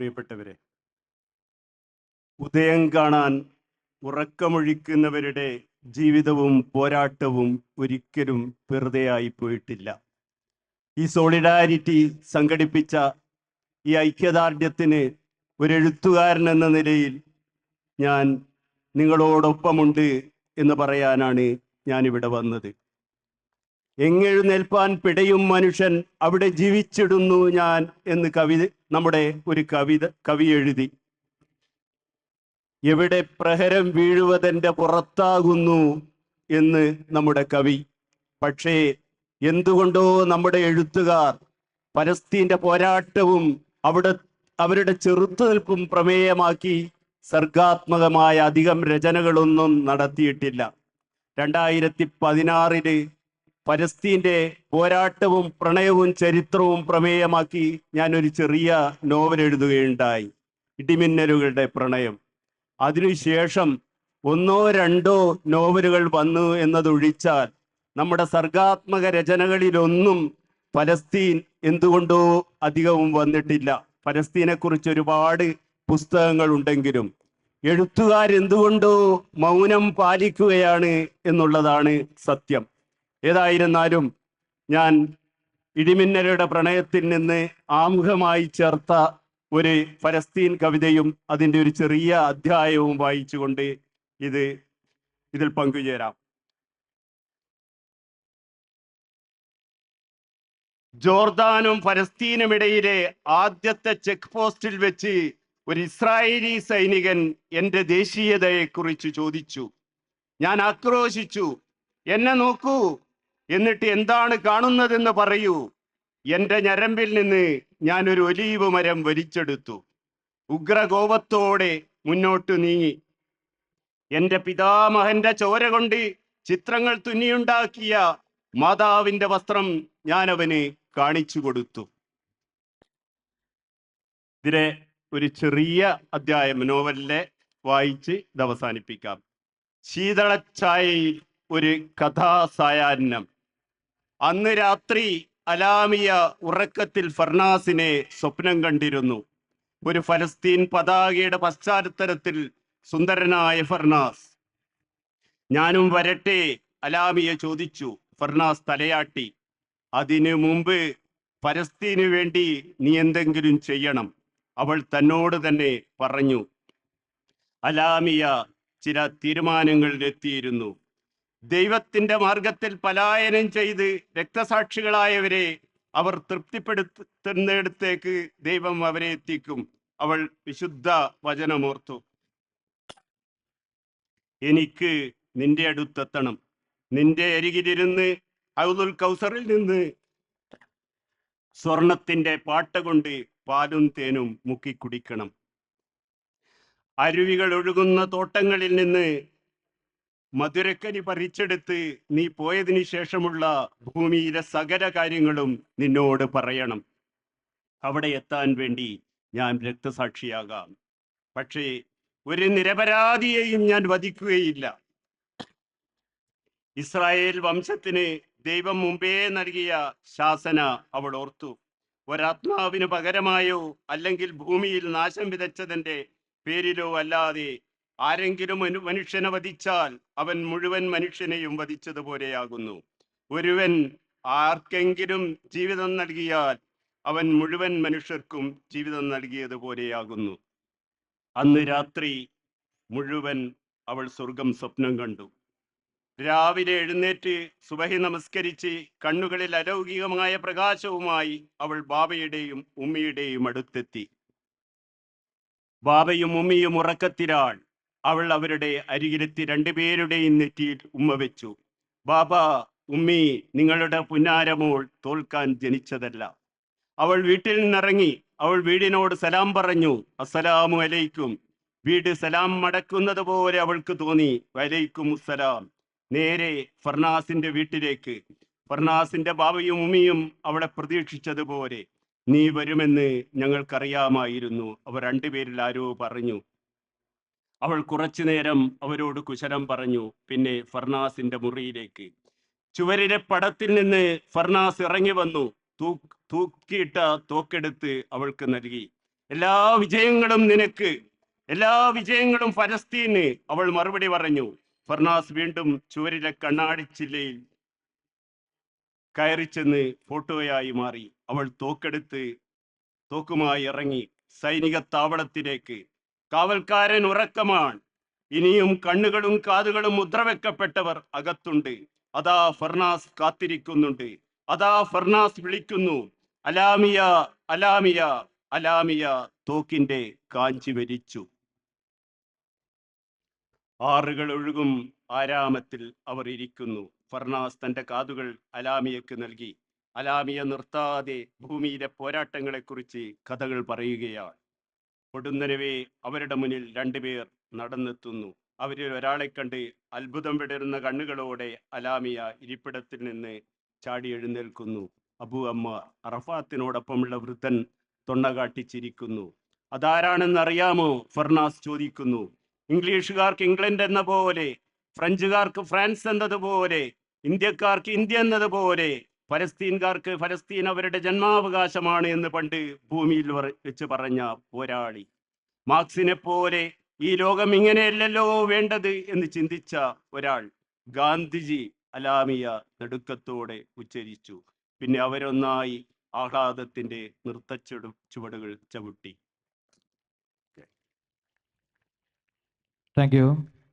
പ്രിയപ്പെട്ടവരെ ഉദയം കാണാൻ ഉറക്കമൊഴിക്കുന്നവരുടെ ജീവിതവും പോരാട്ടവും ഒരിക്കലും വെറുതെയായി പോയിട്ടില്ല ഈ സോളിഡാരിറ്റി സംഘടിപ്പിച്ച ഈ ഐക്യദാർഢ്യത്തിന് ഒരു എഴുത്തുകാരൻ എന്ന നിലയിൽ ഞാൻ നിങ്ങളോടൊപ്പമുണ്ട് എന്ന് പറയാനാണ് ഞാനിവിടെ വന്നത്. എങ്ങെഴുന്നേൽപ്പാൻ പിടയും മനുഷ്യൻ അവിടെ ജീവിച്ചിടുന്നു ഞാൻ എന്ന് കവി നമ്മുടെ ഒരു കവിത കവി എഴുതി എവിടെ പ്രഹരം വീഴുവതെന്റെ പുറത്താകുന്നു എന്ന് നമ്മുടെ കവി. പക്ഷേ എന്തുകൊണ്ടോ നമ്മുടെ എഴുത്തുകാർ പലസ്തീന്റെ പോരാട്ടവും അവിടെ അവരുടെ ചെറുത്തുനിൽപ്പും പ്രമേയമാക്കി സർഗാത്മകമായ അധികം രചനകളൊന്നും നടത്തിയിട്ടില്ല. രണ്ടായിരത്തി പതിനാറിൽ പലസ്തീന്റെ പോരാട്ടവും പ്രണയവും ചരിത്രവും പ്രമേയമാക്കി ഞാൻ ഒരു ചെറിയ നോവൽ എഴുതുകയുണ്ടായി. ഇടിമിന്നലുകളുടെ പ്രണയം. അതിനുശേഷം ഒന്നോ രണ്ടോ നോവലുകൾ വന്നു എന്നതൊഴിച്ചാൽ നമ്മുടെ സർഗാത്മക രചനകളിലൊന്നും പലസ്തീൻ എന്തുകൊണ്ടോ അധികവും വന്നിട്ടില്ല. പലസ്തീനെ കുറിച്ച് ഒരുപാട് പുസ്തകങ്ങൾ ഉണ്ടെങ്കിലും എഴുത്തുകാരെന്തുകൊണ്ടോ മൗനം പാലിക്കുകയാണ് എന്നുള്ളതാണ് സത്യം. ഏതായിരുന്നാലും ഞാൻ ഇടിമിന്നലയുടെ പ്രണയത്തിൽ നിന്ന് ആമുഖമായി ചേർത്ത ഒരു ഫലസ്തീൻ കവിതയും അതിന്റെ ഒരു ചെറിയ അധ്യായവും വായിച്ചുകൊണ്ട് ഇത് ഇതിൽ പങ്കുചേരാം. ജോർദാനും ഫലസ്തീനും ഇടയിലെ ആദ്യത്തെ ചെക്ക് പോസ്റ്റിൽ വെച്ച് ഒരു ഇസ്രായേലി സൈനികൻ എന്റെ ദേശീയതയെക്കുറിച്ച് ചോദിച്ചു. ഞാൻ ആക്രോശിച്ചു. എന്നെ നോക്കൂ എന്നിട്ട് എന്താണ് കാണുന്നതെന്ന് പറയൂ. എന്റെ ഞരമ്പിൽ നിന്ന് ഞാൻ ഒരു ഒലീവ് മരം വലിച്ചെടുത്തു. ഉഗ്രകോപത്തോടെ മുന്നോട്ട് നീങ്ങി. എന്റെ പിതാമഹന്റെ ചോര കൊണ്ട് ചിത്രങ്ങൾ തുന്നിയുണ്ടാക്കിയ മാതാവിന്റെ വസ്ത്രം ഞാൻ അവന് കാണിച്ചു കൊടുത്തു. ഇതിലെ ഒരു ചെറിയ അധ്യായം നോവലിലെ വായിച്ച് ഇത് അവസാനിപ്പിക്കാം. ശീതളച്ചായയിൽ ഒരു കഥാസായാഹ്നം. അന്ന് രാത്രി അലാമിയ ഉറക്കത്തിൽ ഫർണാസിനെ സ്വപ്നം കണ്ടിരുന്നു. ഒരു ഫലസ്തീൻ പതാകയുടെ പശ്ചാത്തലത്തിൽ സുന്ദരനായ ഫർണാസ്. ഞാനും വരട്ടെ അലാമിയ ചോദിച്ചു. ഫർണാസ് തലയാട്ടി. അതിനു മുമ്പ് ഫലസ്തീനു വേണ്ടി നീ എന്തെങ്കിലും ചെയ്യണം അവൾ തന്നോട് തന്നെ പറഞ്ഞു. അലാമിയ ചില തീരുമാനങ്ങളിലെത്തിയിരുന്നു. ദൈവത്തിന്റെ മാർഗത്തിൽ പലായനം ചെയ്ത് രക്തസാക്ഷികളായവരെ അവർ തൃപ്തിപ്പെടുത്തുന്നിടത്തേക്ക് ദൈവം അവരെ എത്തിക്കും. അവൾ വിശുദ്ധ വചനമോർത്തു. എനിക്ക് നിന്റെ അടുത്തെത്തണം. നിന്റെ അരികിലിരുന്ന് ഹൗദുൽ കൗസറിൽ നിന്ന് സ്വർണത്തിന്റെ പാട്ട കൊണ്ട് പാലും തേനും മുക്കി കുടിക്കണം. അരുവികൾ ഒഴുകുന്ന തോട്ടങ്ങളിൽ നിന്ന് മധുരക്കരി പറിച്ചെടുത്ത് നീ പോയതിനു ശേഷമുള്ള ഭൂമിയിലെ സകല കാര്യങ്ങളും നിന്നോട് പറയണം. അവിടെ എത്താൻ വേണ്ടി ഞാൻ രക്തസാക്ഷിയാകാം. പക്ഷേ ഒരു നിരപരാധിയെയും ഞാൻ വധിക്കുകയില്ല. ഇസ്രായേൽ വംശത്തിന് ദൈവം മുമ്പേ നൽകിയ ശാസന അവൾ ഓർത്തു. ഒരാത്മാവിന് പകരമായോ അല്ലെങ്കിൽ ഭൂമിയിൽ നാശം വിതച്ചതിന്റെ പേരിലോ അല്ലാതെ ആരെങ്കിലും ഒരു മനുഷ്യനെ വധിച്ചാൽ അവൻ മുഴുവൻ മനുഷ്യനെയും വധിച്ചതുപോലെയാകുന്നു ഒരുവൻ ആർക്കെങ്കിലും ജീവിതം നൽകിയാൽ അവൻ മുഴുവൻ മനുഷ്യർക്കും ജീവിതം നൽകിയതുപോലെയാകുന്നു അന്ന് രാത്രി മുഴുവൻ അവൾ സ്വർഗം സ്വപ്നം കണ്ടു. രാവിലെ എഴുന്നേറ്റ് സുബഹി നമസ്കരിച്ച് കണ്ണുകളിൽ അലൗകികമായ പ്രകാശവുമായി അവൾ ബാബയുടെയും ഉമ്മിയുടെയും അടുത്തെത്തി. ബാബയും ഉമ്മിയും ഉറക്കത്തിലാൾ അവൾ അവരുടെ അരികിലെത്തി രണ്ടുപേരുടെയും നെറ്റിയിൽ ഉമ്മ വെച്ചു. ബാബ ഉമ്മി നിങ്ങളുടെ പുന്നാരമോൾ തോൽക്കാൻ ജനിച്ചതല്ല. അവൾ വീട്ടിൽ നിന്നിറങ്ങി അവൾ വീടിനോട് സലാം പറഞ്ഞു അസ്സലാമു അലൈക്കും. വീട് സലാം മടക്കുന്നത് പോലെ അവൾക്ക് തോന്നി വലൈക്കും സലാം. നേരെ ഫർണാസിന്റെ വീട്ടിലേക്ക്. ഫർണാസിന്റെ ബാബയും ഉമ്മിയും അവളെ പ്രതീക്ഷിച്ചതുപോലെ. നീ വരുമെന്ന് ഞങ്ങൾക്കറിയാമായിരുന്നു. അവർ രണ്ടുപേരിൽ ആരോ പറഞ്ഞു. അവൾ കുറച്ചു നേരം അവരോട് കുശലം പറഞ്ഞു പിന്നെ ഫർണാസിന്റെ മുറിയിലേക്ക്. ചുവരിലെ പടത്തിൽ നിന്ന് ഫർണാസ് ഇറങ്ങി വന്നു തൂക്കിയിട്ട തോക്കെടുത്ത് അവൾക്ക് നൽകി. എല്ലാ വിജയങ്ങളും നിനക്ക് എല്ലാ വിജയങ്ങളും ഫലസ്തീന് അവൾ മറുപടി പറഞ്ഞു. ഫർണാസ് വീണ്ടും ചുവരിലെ കണ്ണാടിച്ചില്ലയിൽ കയറിച്ചെന്ന് ഫോട്ടോയായി മാറി. അവൾ തോക്കെടുത്ത് തോക്കുമായി ഇറങ്ങി സൈനിക താവളത്തിലേക്ക് കാവൽക്കാരൻ ഉറക്കമാണ്. ഇനിയും കണ്ണുകളും കാതുകളും മുദ്രവെക്കപ്പെട്ടവർ അകത്തുണ്ട്. അതാ ഫർണാസ് കാത്തിരിക്കുന്നുണ്ട്. അതാ ഫർണാസ് വിളിക്കുന്നു. അലാമിയ അലാമിയ അലാമിയ തോക്കിന്റെ കാഞ്ചി വരിച്ചു ആറുകൾ ഒഴുകും ആരാമത്തിൽ അവർ ഇരിക്കുന്നു. ഫർണാസ് തന്റെ കാതുകൾ അലാമിയക്ക് നൽകി. അലാമിയ നിർത്താതെ ഭൂമിയിലെ പോരാട്ടങ്ങളെക്കുറിച്ച് കഥകൾ പറയുകയാണ്. പൊടുന്നനവേ അവരുടെ മുന്നിൽ രണ്ടുപേർ നടന്നെത്തുന്നു. അവരിൽ ഒരാളെ കണ്ട് അത്ഭുതം വിടരുന്ന കണ്ണുകളോടെ അലാമിയ ഇരിപ്പിടത്തിൽ നിന്ന് ചാടി എഴുന്നേൽക്കുന്നു. അബു അമ്മ അറഫാത്തിനോടൊപ്പമുള്ള വൃദ്ധൻ തൊണ്ട കാട്ടിച്ചിരിക്കുന്നു. അതാരാണെന്ന് അറിയാമോ ഫർണാസ് ചോദിക്കുന്നു. ഇംഗ്ലീഷുകാർക്ക് ഇംഗ്ലണ്ട് എന്ന പോലെ ഫ്രഞ്ചുകാർക്ക് ഫ്രാൻസ് എന്നതുപോലെ ഇന്ത്യക്കാർക്ക് ഇന്ത്യ എന്നതുപോലെ ഫലസ്തീൻകാർക്ക് ഫലസ്തീൻ അവരുടെ ജന്മാവകാശമാണ് എന്ന് പണ്ട് ഭൂമിയിൽ വെച്ച് പറഞ്ഞ പോരാളി. മാർക്സിനെ പോലെ ഈ ലോകം ഇങ്ങനെയല്ലല്ലോ വേണ്ടത് എന്ന് ചിന്തിച്ച ഒരാൾ ഗാന്ധിജി അലാമിയ നടുക്കത്തോടെ ഉച്ചരിച്ചു. പിന്നെ അവരൊന്നായി ആഹ്ലാദത്തിന്റെ നൃത്തച്ചുവട് ചുവടുകൾ ചവിട്ടി. Thank you